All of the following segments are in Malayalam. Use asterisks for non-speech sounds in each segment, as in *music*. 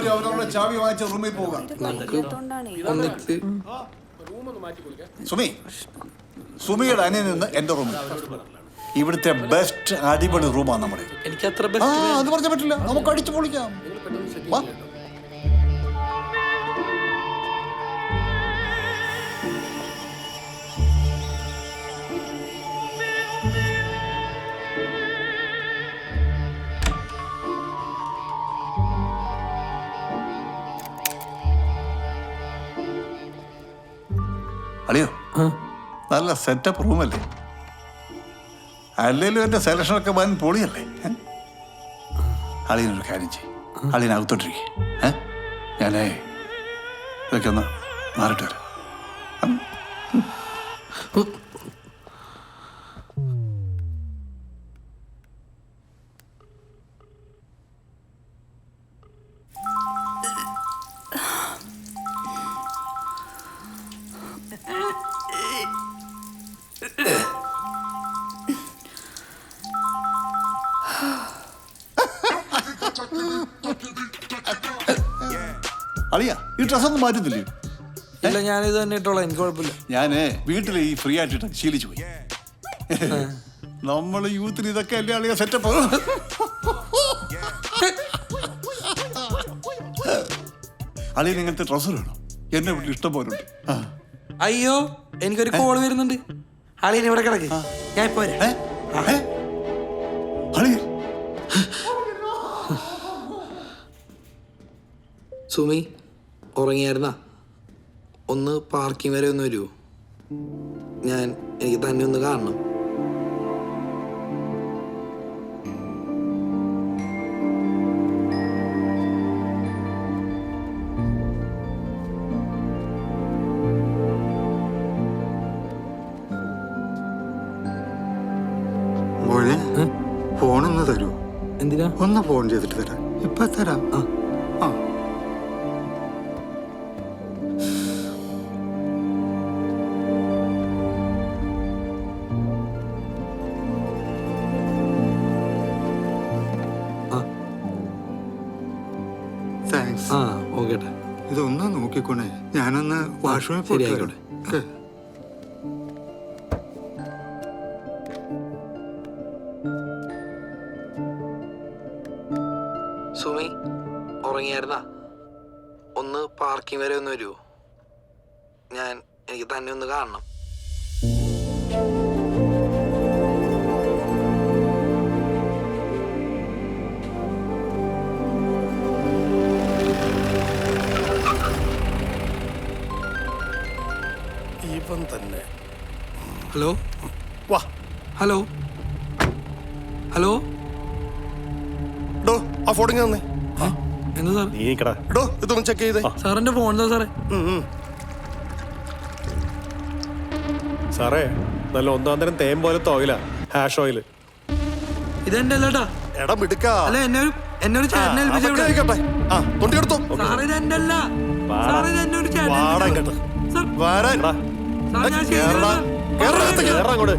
എല്ലാവരും അവരവരുടെ ചാവി വാങ്ങിച്ച റൂമിൽ പോവുക. ഒന്നിച്ച് സുമി സുമിയുടെ അനിയൻ നിന്ന് എന്റെ റൂമിൽ ഇവിടുത്തെ ബെസ്റ്റ് അടിപൊളി റൂമാണ് നമ്മുടെ. എനിക്ക് അത്ര ബെസ്റ്റ് അത് പറഞ്ഞാൽ പറ്റില്ല. നമുക്ക് അടിച്ചു പൊളിക്കാം. അളിയോ. നല്ല സെറ്റപ്പ് റൂമല്ലേ അല്ലേലും എന്റെ സെലക്ഷനൊക്കെ വൻ പൊളിയല്ലേ? അളിയനൊരു കാര്യം ചെയ്യും. അളിയനകത്തോണ്ടിരിക്കേ ഏ? ഞാനേ ഇതൊക്കെ ഒന്ന് മാറിട്ട് വരാം. അളിയ ഈ ഡ്രസ്സൊന്നും മാറ്റുന്നില്ലേ? ഇല്ല ഞാനിത് തന്നെ ഇട്ടോളാം എനിക്ക് കുഴപ്പമില്ല. ഞാൻ വീട്ടിൽ ഈ ഫ്രീ ആയിട്ടിട്ട് ശീലിച്ചു പോയി. നമ്മൾ യൂത്തിന് ഇതൊക്കെ അല്ലേ അളിയ സെറ്റപ്പ് അളിയ നിങ്ങൾക്ക് ഡ്രസ്സ് വേണം? എന്നെ വീട്ടിൽ ഇഷ്ടം പോലെ അയ്യോ എനിക്കൊരു കോൾ വരുന്നുണ്ട്. അളിയൻ ഇവിടെ കിടക്ക്? ഞാൻ ഇപ്പൊ? സുമി ഉറങ്ങിയായിരുന്നാ? ഒന്ന് പാർക്കിംഗ് വരെ ഒന്ന് വരുമോ ഞാൻ എനിക്ക് തന്നെ ഒന്ന് കാണണം. ഫോണൊന്ന് തരൂ. എന്തിനാ? ഒന്ന് ഫോൺ ചെയ്തിട്ട് തരാം. ഇപ്പൊ തരാം. ആ. നോക്കിക്കോണേ ഞാനൊന്ന് വാഷ്റൂമിൽ ശരി, പോയിട്ട് വരാം. ഓക്കേ. സുമി ഉറങ്ങിയായിരുന്നാ? ഒന്ന് പാർക്കിംഗ് വരെ ഒന്ന് വരുമോ ഞാൻ എനിക്ക് തന്നെ ഒന്ന് കാണണം. ഹലോ? ഹലോ? ഡോ ആ ഫോട്ടോ തന്നെ എന്താ സാർ നീക്കടാ ഡോ ഇതൊന്ന് ചെക്ക് ചെയ്തേ. സാറിന്റെ ഫോൺ എന്താ സാറേ? സാറേ നല്ല ഒന്നാം തരം തേൻ പോലെ ഓയിലാ ഹാഷ് ഓയിൽ ഇതെന്റെ അല്ലട്ടാ എടാ മിടുക്ക. അല്ല എന്നെ ഒരു എന്നെ ഒരു ചേട്ടനെ ഏൽപ്പിച്ച ഇവിടെ. ആയിക്കോട്ടെ. ആ തൊണ്ടി എടുത്തോ? സാറേ ഇതെന്റെ അല്ല. സാറേ ഇത് എന്നെ ഒരു ചേട്ടനെ വാടാ ഏൽപ്പിച്ച ഇങ്ങോട്ട്. സാർ വരാൻ. സാർ ഞാൻ കേറടാ. കേറടാ അകത്തേക്ക്. കേറാ അങ്ങോട്ട്.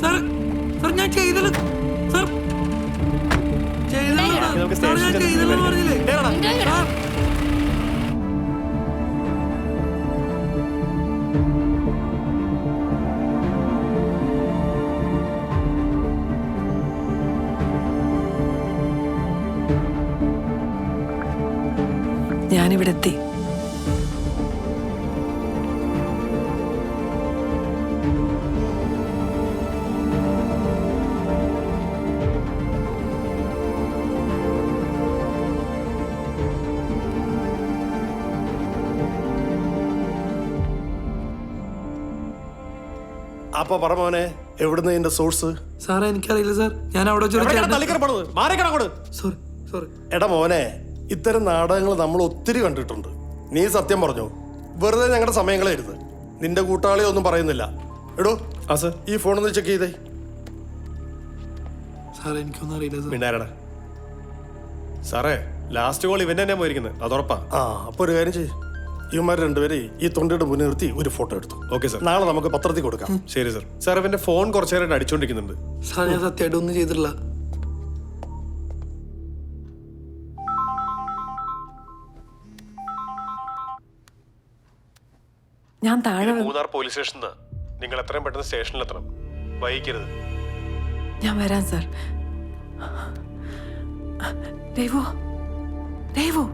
സാർ സാർ ഞാൻ ചെയ്തത്. സാർ ചെയ്തത് നമുക്ക് സാർ ഞാൻ സ്റ്റേഷനിൽ ചെയ്തത് ചെന്ന് പറഞ്ഞില്ലേ? സാർ ഞാനിവിടെ അപ്പൊ പറമോനെ എവിടുന്ന് എന്റെ സോഴ്സ് സാറേ എനിക്കറിയില്ല സാർ. ഞാൻ അവിടെ ചേട്ടൻ സോറി സോറി എടാ മോനെ ഇത്തരം നാടകങ്ങൾ നമ്മൾ ഒത്തിരി കണ്ടിട്ടുണ്ട്. നീ സത്യം പറഞ്ഞു? വെറുതെ ഞങ്ങളുടെ സമയങ്ങളെ ഇരുന്ന്. നിന്റെ കൂട്ടാളി ഒന്നും പറയുന്നില്ല. എടോ ആ സർ. ഈ ഫോണൊന്ന് ചെക്ക് ചെയ്തേ. സാറേ എനിക്കൊന്നും അറിയില്ല സാർ. മിണ്ടാരടാ സാറേ ലാസ്റ്റ് കോൾ ഇവൻ തന്നെ പോയിരിക്കുന്നത് അതുറപ്പാ. ആ അപ്പൊ ഒരു കാര്യം ചെയ്യ്. ഇവന്മാർ രണ്ടുപേരെ ഈ തൊണ്ടയുടെ മുന്നിൽ നിർത്തി ഒരു ഫോട്ടോ എടുത്തു. ഓക്കെ സാർ നാളെ നമുക്ക് പത്രത്തിൽ കൊടുക്കാം. ശരി സാർ സാർ ഇവന്റെ ഫോൺ കുറച്ചു നേരമായിട്ട് അടിച്ചോണ്ടിരിക്കുന്നുണ്ട്. ഞാൻ സത്യമായിട്ട് ഒന്നും ചെയ്തിട്ടില്ല. ഞാൻ താഴെ മൂന്നാർ പോലീസ് സ്റ്റേഷനിൽ നിങ്ങൾ എത്രയും പെട്ടെന്ന് സ്റ്റേഷനിൽ എത്തണം. വൈകിക്കരുത്. ഞാൻ വരാം സർ ദേവോ ദേവോ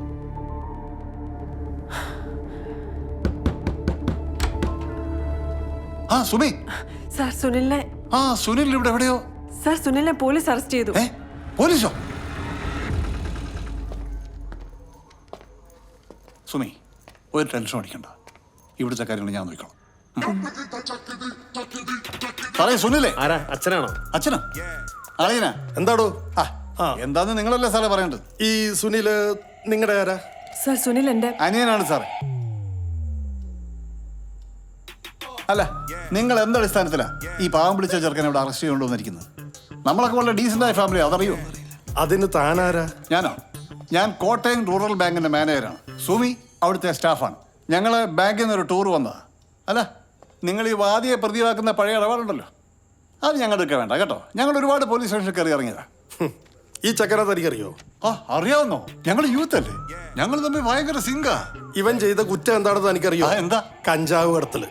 ആ സുമി സർ സുനിലിനെ ആ സുനിൽ ഇവിടെ എവിടെയോ? സർ സുനിലിനെ പോലീസ് അറസ്റ്റ് ചെയ്തു. ഏ പോലീസോ? സുമി ഒരു ടെൻഷൻ അടിക്കണ്ട. ഇവിടുത്തെ കാര്യങ്ങൾ ഞാൻ നോക്കിക്കോളാം. സാറേ സുനിലേ. ആരാ? അച്ഛനാണോ? അച്ഛനാ? അറിയനാ എന്താടോ? ആ ആ. എന്താന്ന് നിങ്ങളല്ലേ സാറേ പറയേണ്ടത്? ഈ സുനിൽ നിങ്ങളുടെ ആരാ? സാർ സുനിൽ എന്റെ അനിയനാണ് സാറേ. അല്ല നിങ്ങൾ എന്ത് അടിസ്ഥാനത്തിലാ ഈ പാവം പിടിച്ച ചെറുക്കനെ ഇവിടെ അറസ്റ്റ് ചെയ്തുകൊണ്ടുവന്നിരിക്കുന്നത്? നമ്മളൊക്കെ വളരെ ഡീസന്റായ ഫാമിലി അതറിയോ? അതിന് താനാരാ? ഞാനോ? ഞാൻ കോട്ടയം റൂറൽ ബാങ്കിന്റെ മാനേജറാണ് സുമി അവിടുത്തെ സ്റ്റാഫാണ്. ഞങ്ങൾ ബാങ്കിൽ നിന്ന് ഒരു ടൂർ വന്നതാ. അല്ല നിങ്ങൾ ഈ വാദിയെ പ്രതിവാക്കുന്ന പഴയ ഇടപാടുണ്ടല്ലോ? അത് ഞങ്ങൾക്ക് വേണ്ട കേട്ടോ? ഞങ്ങൾ ഒരുപാട് പോലീസ് സ്റ്റേഷനിൽ കയറി ഇറങ്ങിയതാ. ഈ ചക്കര തനിക്കറിയോ ആ അറിയാവുന്നോ? ഞങ്ങൾ യൂത്ത് അല്ലേ? ഞങ്ങൾ തമ്മിൽ ഭയങ്കര സിംഗാ ഇവൻ ചെയ്ത കുറ്റം എന്താണെന്ന് എനിക്കറിയോ? എന്താ? കഞ്ചാവ് കടത്തൽ.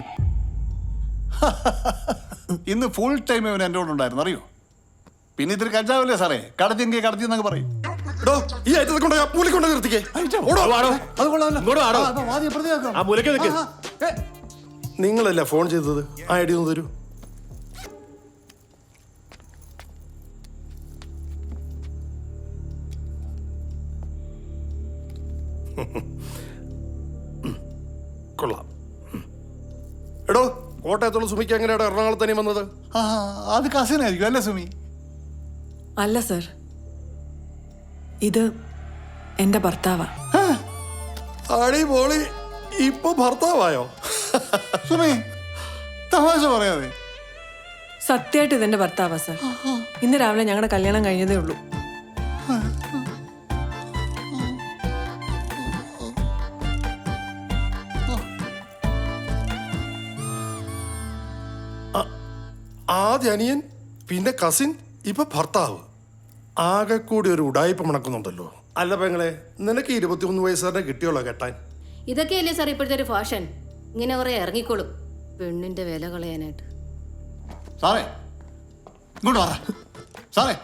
*laughs* ഇന്ന് ഫുൾ ടൈം ഇവൻ എന്റെ കൂടെ ഉണ്ടായിരുന്നു അറിയോ? പിന്നെ ഇത്തിരി കഞ്ചാവല്ലേ സാറേ? കടത്തിയെങ്കിൽ കടത്തി എന്നൊക്കെ പറയും. എടോ, ഈ ഐറ്റത്തെ കൊണ്ട്? മൂലി കൊണ്ട് നിർത്തിക്കേ. ഓടോ, ആടോ. അത് കൊള്ളാമല്ലോ. ഇങ്ങോട്ട് വാടോ. ആ, അപ്പൊ വാദിയെ പ്രതിയാക്കാം. ആ മൂലയ്ക്ക് നിൽക്ക്. ആ, ആ, ഏ, നിങ്ങളല്ലേ ഫോൺ ചെയ്തത്? ആ ഐഡി ഒന്ന് തരൂ. കൊള്ളാം. കോട്ടയത്തുള്ള സുമിക്ക് എങ്ങനെയാണ് എറണാകുളത്ത് തന്നെ വന്നത്? ആ, അത് കസിനായിരിക്കും അല്ലേ സുമി? അല്ല സർ. ഇത് എന്റെ ഭർത്താവാ. അടി പോളി ഇപ്പൊ ഭർത്താവായോ? സുമി തമാശ പറയാതെ. സത്യമായിട്ട് ഇതെന്റെ ഭർത്താവാ സർ. ഇന്ന് രാവിലെ ഞങ്ങളുടെ കല്യാണം കഴിഞ്ഞതേ ഉള്ളൂ. ആദ്യ അനിയൻ പിന്നെ കസിൻ ഇപ്പൊ ഭർത്താവ്. ആകെ കൂടി ഒരു ഉടായ്പ മണക്കുന്നുണ്ടല്ലോ. അല്ല പെങ്ങളെ നിനക്ക് ഇരുപത്തിമൂന്ന് വയസ്സുകാരനെ കിട്ടിയോളോ കെട്ടാൻ? ഇതൊക്കെയല്ലേ സാർ ഇപ്പോഴത്തെ ഒരു ഫാഷൻ ഇങ്ങനെ കുറെ ഇറങ്ങിക്കോളും. പെണ്ണിന്റെ വില കളയാനായിട്ട്. സാറേ ഇങ്ങോട്ട് പറ സാറേ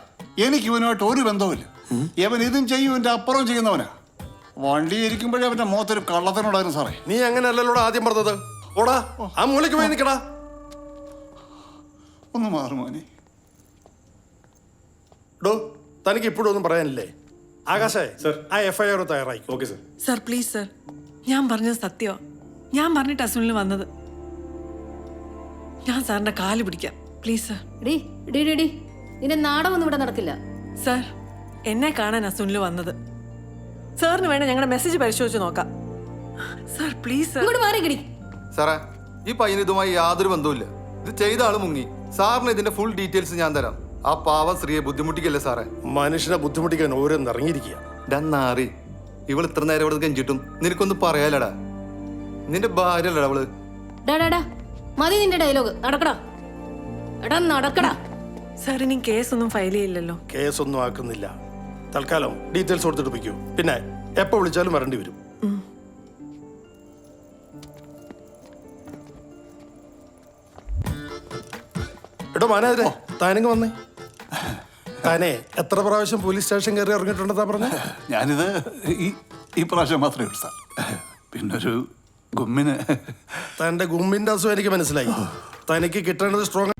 എനിക്ക് ഇവനുമായിട്ട് ഒരു ബന്ധവുമില്ല. ഇവൻ ഇതും ചെയ്യും ഇവന്റെ അപ്പുറം ചെയ്യുന്നവനാ. വണ്ടി ഇരിക്കുമ്പോഴേ അവന്റെ മുഖത്തൊരു കള്ളത്തിനുണ്ടായിരുന്നു സാറേ. നീ അങ്ങനെയല്ലല്ലോടാ ആദ്യം പറഞ്ഞത്. ഓടാ ആ മൂലയ്ക്ക് പോയി നിൽക്കടാ ഒന്ന് മാറുമോനെ ഡോ തനിക്ക് ഇപ്പോഴും ഒന്നും പറയാനില്ലേ? ആകാശേ സർ. ആ എഫ്ഐആർ ഐ ആർ തയ്യാറായി okay sir. Sir please sir. ഞാൻ പറഞ്ഞത് സത്യോ ഞാൻ പറഞ്ഞിട്ട് അസുനിൽ വന്നത്. ഞാൻ സാറിന്റെ കാൽ പിടിക്കാം. Please sir. ഡി ഡി ഡി ഡി നിന്റെ നാടകമൊന്നും ഇവിടെ നടക്കില്ല. സർ എന്നെ കാണാൻ അസുനിൽ വന്നത്. സാറിന് വേണ്ട ഞങ്ങളുടെ മെസ്സേജ് പരിശോധിച്ച് നോക്കാം. Sir please sir. ഇങ്ങോട്ട് മാറി കിടി സാറേ ഈ പയ്യന് ഇതുമായി യാതൊരു ബന്ധവുമില്ല. ഇത് ചെയ്ത ആൾ മുങ്ങി. സാറിന് ഇതിന്റെ ഫുൾ ഡീറ്റെയിൽസ് ഞാൻ തരാം. ആ പാവം സ്ത്രീയെ ബുദ്ധിമുട്ടിക്കല്ലേ സാറേ? മനുഷ്യനെ ബുദ്ധിമുട്ടിക്കാൻ ഓരോന്ന് ഇറങ്ങിയിരിക്കുക ഡന്നാറി ഇവൾ ഇത്ര നേരം ഇവിടെ കെഞ്ചിട്ടും നിനക്കൊന്നും പറയാലടാ നിന്റെ ഭാര്യ അല്ലടാ അവൾ മതി നിന്റെ ഡയലോഗ് നടക്കടാ. എടാ നടക്കടാ. സാർ ഇനി കേസൊന്നും ഫയൽ ചെയ്യില്ലല്ലോ. കേസൊന്നും ആക്കുന്നില്ല. തൽക്കാലം ഡീറ്റെയിൽസ് കൊടുത്തിട്ട് പിന്നെ എപ്പോ വിളിച്ചാലും വരേണ്ടി വരും. എടോ മാനേജരെ താനങ്ങ് വന്നേ. താനെ എത്ര പ്രാവശ്യം പോലീസ് സ്റ്റേഷൻ കയറി ഇറങ്ങിയിട്ടുണ്ടെന്നാ പറഞ്ഞ? ഞാനിത് ഈ ഈ പ്രാവശ്യം മാത്രമേ ഉള്ളൂ സാർ. പിന്നൊരു ഗുമ്മിന്. തന്റെ ഗുമ്മിന്റെ അസുഖം എനിക്ക് മനസ്സിലായി. തനിക്ക് കിട്ടേണ്ടത് സ്ട്രോങ്